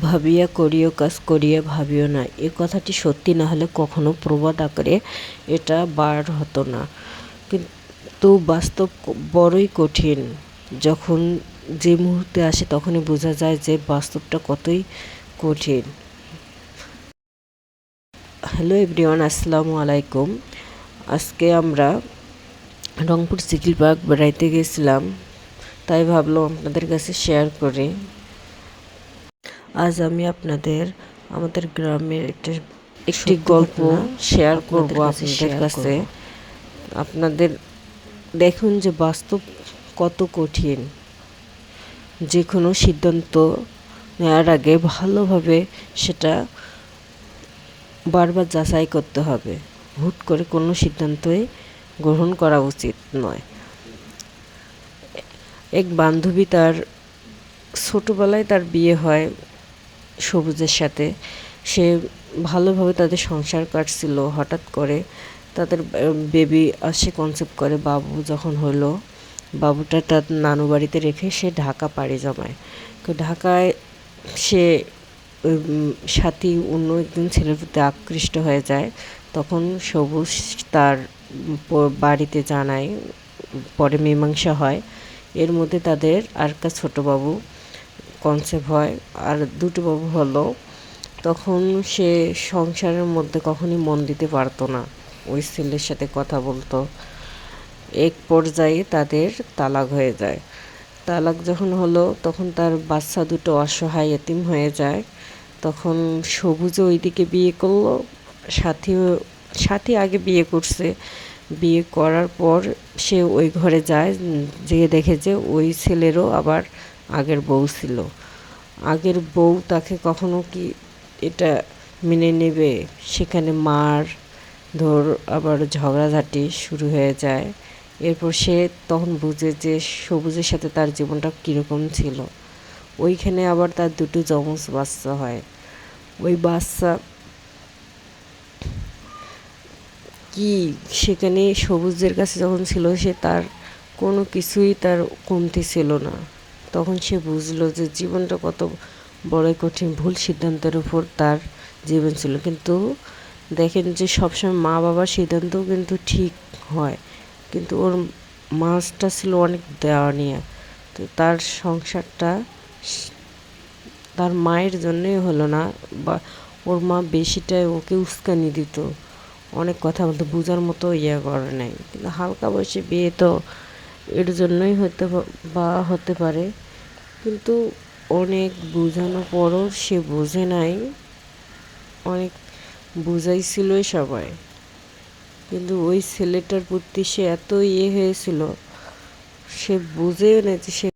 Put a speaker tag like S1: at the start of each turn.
S1: ভাবিয়া করিও, কাজ করিয়া ভাবিও না। এ কথাটি সত্যি না হলে কখনো প্রবাদ আকারে এটা বার হতো না। কিন্তু বাস্তব বড়ই কঠিন। যখন যে মুহূর্তে আসে তখনই বোঝা যায় যে বাস্তবটা কতই কঠিন। হ্যালো এভরিওয়ান, আসসালামু আলাইকুম। আজকে আমরা রংপুর সিকিল পার্ক বেড়াইতে গেছিলাম। তাই ভাবলাম আপনাদের কাছে শেয়ার করি। আজ আমি আপনাদের আমাদের গ্রামের একটা একটি গল্প শেয়ার করব আপনাদের কাছে। আপনাদের দেখুন যে বাস্তব কত কঠিন। যে কোনো সিদ্ধান্ত নেওয়ার আগে ভালোভাবে সেটা বারবার যাচাই করতে হবে। হুট করে কোনো সিদ্ধান্তই গ্রহণ করা উচিত নয়। এক বান্ধবী তার ছোটোবেলায় তার বিয়ে হয়। সবুজের সাথে। সে ভালোভাবে তাদের সংসার কাটছিল হঠাৎ করে। তাদের বেবি আসে কনসেপ্ট করে বাবু যখন হলো। বাবুটা তার নানু বাড়িতে রেখে সে ঢাকা পাড়ি জমায়। তো ঢাকায় সে সাথী অন্য একজন ছেলের প্রতি আকৃষ্ট হয়ে যায়। তখন সবুজ তার বাড়িতে জানায়, পরে মীমাংসা হয়। এর মধ্যে তাদের আর একটা ছোটো বাবু কনসেপ্ট হয় আর দুটো বাবু হলো, তখন সে সংসারের মধ্যে কখনই মন দিতে পারতো না। ওই ছেলের সাথে কথা বলতো। এক পর্যায়ে তাদের তালাক হয়ে যায়। তালাক যখন হলো, তখন তার বাচ্চা দুটো অসহায় এতিম হয়ে যায়। তখন সবুজ ওইদিকে বিয়ে করল। সাথী সাথী আগে বিয়ে করছে। বিয়ে করার পর সে ওই ঘরে যায়। যেয়ে দেখে যে ওই ছেলেরও আবার আগের বউ ছিল। আগের বউ তাকে কখনো কি এটা মেনে নেবে? সেখানে মার, ধর আবার ঝগড়াঝাটি শুরু হয়ে যায়। এরপর সে তখন বুঝে যে সবুজের সাথে তার জীবনটা কীরকম ছিল। ওইখানে আবার তার দুটো যমজ বাচ্চা হয়। ওই বাচ্চা কি সেখানে সবুজের কাছে যখন ছিল সে তার কোনো কিছুই তার কমতি ছিল না। তখন সে বুঝলো যে জীবনটা কত বড়ই কঠিন, ভুল সিদ্ধান্তের উপর তার জীবন ছিল। কিন্তু দেখেন যে সবসময় মা বাবার সিদ্ধান্তও কিন্তু ঠিক হয়। কিন্তু ওর মাছটা ছিল অনেক দেওয়ানিয়া। তো তার সংসারটা তার মায়ের জন্যই হলো না বা ওর মা বেশিটাই ওকে উস্কানি দিত। অনেক কথা বলতো, বোঝার মতো ইয়ে করে নাই। কিন্তু হালকা বয়সে বিয়ে তো এর জন্যই হতে বা হতে পারে। কিন্তু অনেক বোঝানোর পরও সে বোঝে নাই। অনেক বুঝাইছিলই সবাই। কিন্তু ওই ছেলেটার প্রতি সে এত ইয়ে হয়েছিল, সে বুঝেও না যে সে